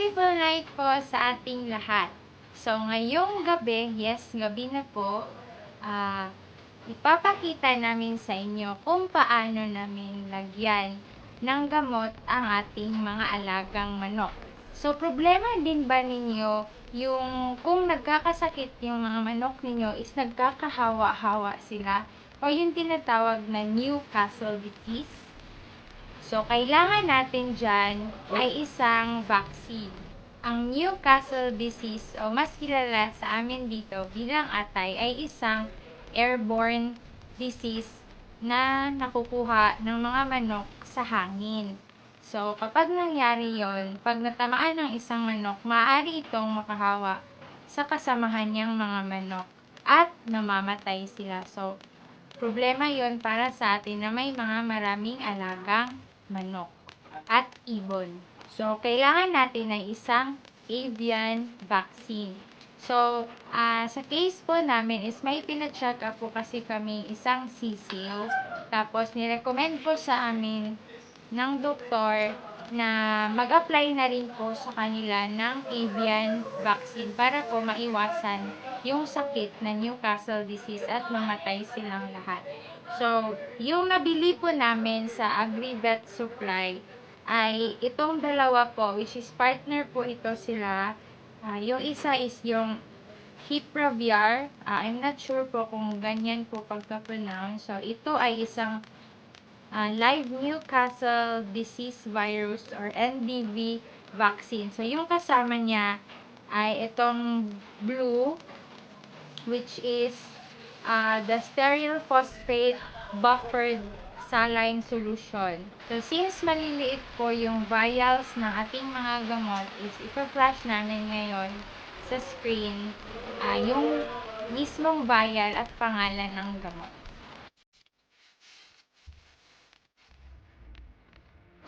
beautiful night po sa ating lahat. So, ngayong gabi, yes, gabi na po, ah, ipapakita namin sa inyo kung paano namin lagyan ng gamot ang ating mga alagang manok. So, problema din ba ninyo yung kung nagkakasakit yung mga manok ninyo is nagkakahawa-hawa sila o yung tinatawag na Newcastle disease? So, kailangan natin dyan ay isang vaccine. Ang Newcastle disease o mas kilala sa amin dito bilang atay ay isang airborne disease na nakukuha ng mga manok sa hangin. So, kapag nangyari yon, pag natamaan ng isang manok, maaari itong makahawa sa kasamahan niyang mga manok at namamatay sila. So, problema yon para sa atin na may mga maraming alagang manok at ibon. So, kailangan natin ng isang avian vaccine. So, uh, sa case po namin is may pina-check up po kasi kami isang sisil. Tapos, nirecommend po sa amin ng doktor na mag-apply na rin po sa kanila ng avian vaccine para po maiwasan yung sakit na Newcastle disease at mamatay silang lahat. So, yung nabili po namin sa AgriVet Supply ay itong dalawa po, which is partner po ito sila. Uh, yung isa is yung Hipraviar. Uh, I'm not sure po kung ganyan po pagka-pronounce. So, ito ay isang uh, live Newcastle disease virus or NDV vaccine. So, yung kasama niya ay itong blue, which is uh, the sterile phosphate buffered saline solution. So, since maliliit po yung vials ng ating mga gamot, is ipa-flash namin ngayon sa screen uh, yung mismong vial at pangalan ng gamot.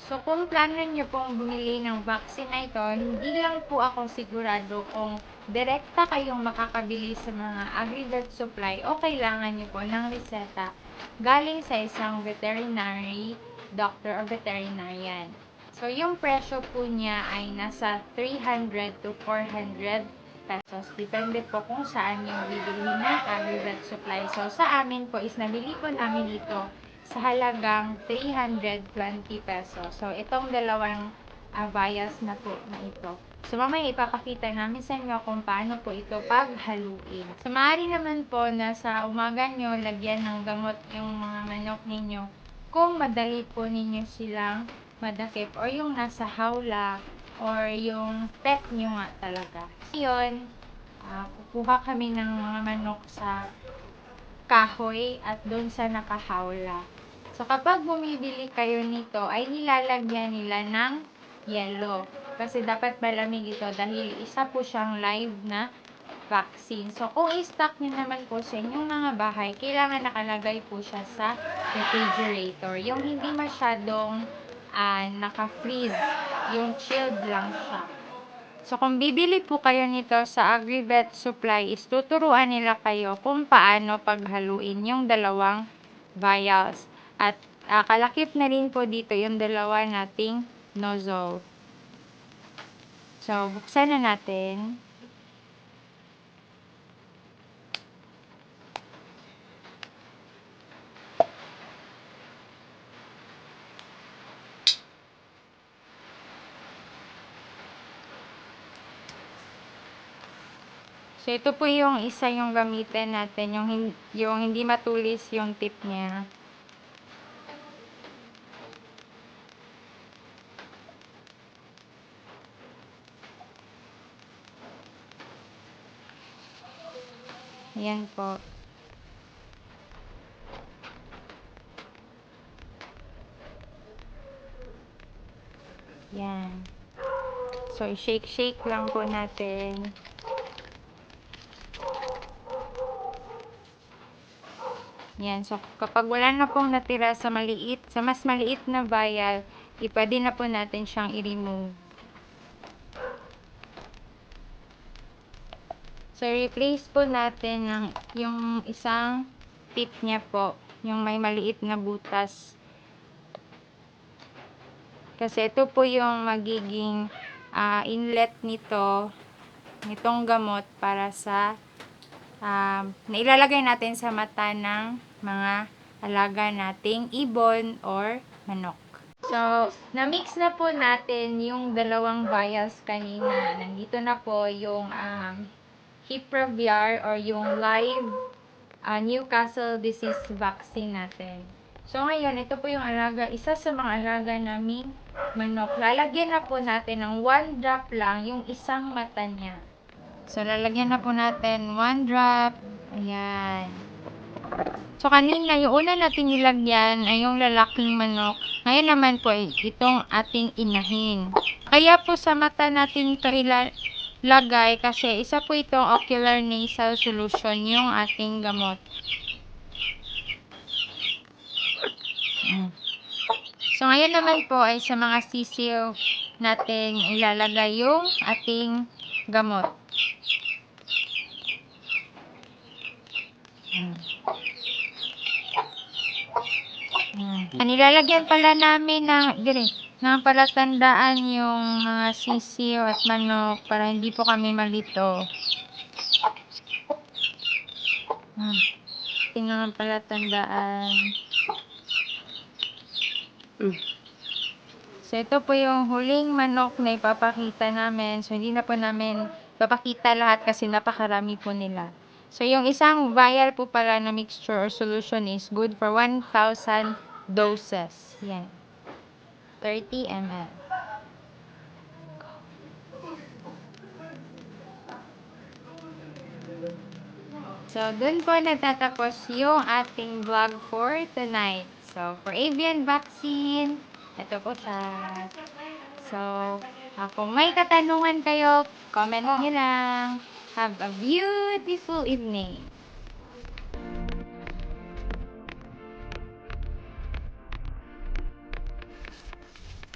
So, kung plano nyo pong bumili ng vaccine na ito, hindi lang po ako sigurado kung direkta kayong makakabili sa mga agri-vet supply o kailangan nyo po ng reseta galing sa isang veterinary doctor o veterinarian. So, yung presyo po niya ay nasa 300 to 400 pesos. Depende po kung saan yung bibili ng agri-vet supply. So, sa amin po is nabili po namin ito sa halagang 320 pesos. So, itong dalawang uh, vials na po na ito. So, mamaya ipapakita namin sa inyo kung paano po ito paghaluin. So, maaari naman po na sa umaga nyo, lagyan ng gamot yung mga manok ninyo kung madali po ninyo silang madakip or yung nasa hawla or yung pet nyo nga talaga. Ngayon, uh, kukuha kami ng mga manok sa kahoy at doon sa nakahawla. So, kapag bumibili kayo nito, ay nilalagyan nila ng yellow. Kasi dapat malamig ito dahil isa po siyang live na vaccine. So, kung i-stock nyo naman po sa inyong mga bahay, kailangan nakalagay po siya sa refrigerator. Yung hindi masyadong uh, naka-freeze. Yung chilled lang siya. So, kung bibili po kayo nito sa AgriVet Supply, is tuturuan nila kayo kung paano paghaluin yung dalawang vials. At uh, kalakip na rin po dito yung dalawa nating nozzle. So, buksan na natin. So, ito po yung isa yung gamitin natin, yung, yung hindi matulis yung tip niya. Ayan po. Yan. So, shake-shake lang po natin. Yan. So, kapag wala na pong natira sa maliit, sa mas maliit na vial, ipwede na po natin siyang i-remove. So, replace po natin ng, yung isang tip niya po. Yung may maliit na butas. Kasi ito po yung magiging ah, inlet nito, nitong gamot para sa um, na ilalagay natin sa mata ng mga alaga nating ibon or manok. So, na-mix na po natin yung dalawang vials kanina. Nandito na po yung um, Hipraviar or yung live uh, Newcastle disease vaccine natin. So, ngayon, ito po yung alaga, isa sa mga alaga naming manok. Lalagyan na po natin ng one drop lang yung isang mata niya. So, lalagyan na po natin one drop. Ayan. So, kanina, yung una natin nilagyan ay yung lalaking manok. Ngayon naman po, itong ating inahin. Kaya po sa mata natin ito ilalagay kasi isa po itong ocular nasal solution yung ating gamot. So, ngayon naman po ay sa mga sisiw natin ilalagay yung ating gamot. Ah, Nilalagyan pala namin ng, dire, ng palatandaan yung mga sisiw at manok para hindi po kami malito. Hmm. Tingnan ang palatandaan. So, ito po yung huling manok na ipapakita namin. So, hindi na po namin papakita lahat kasi napakarami po nila. So, yung isang vial po pala na mixture or solution is good for 1,000 doses. Yan. 30 ml. So, dun po natatapos yung ating vlog for tonight. So, for avian vaccine, ito po siya. So, kung may katanungan kayo, comment nyo lang. Have a beautiful evening.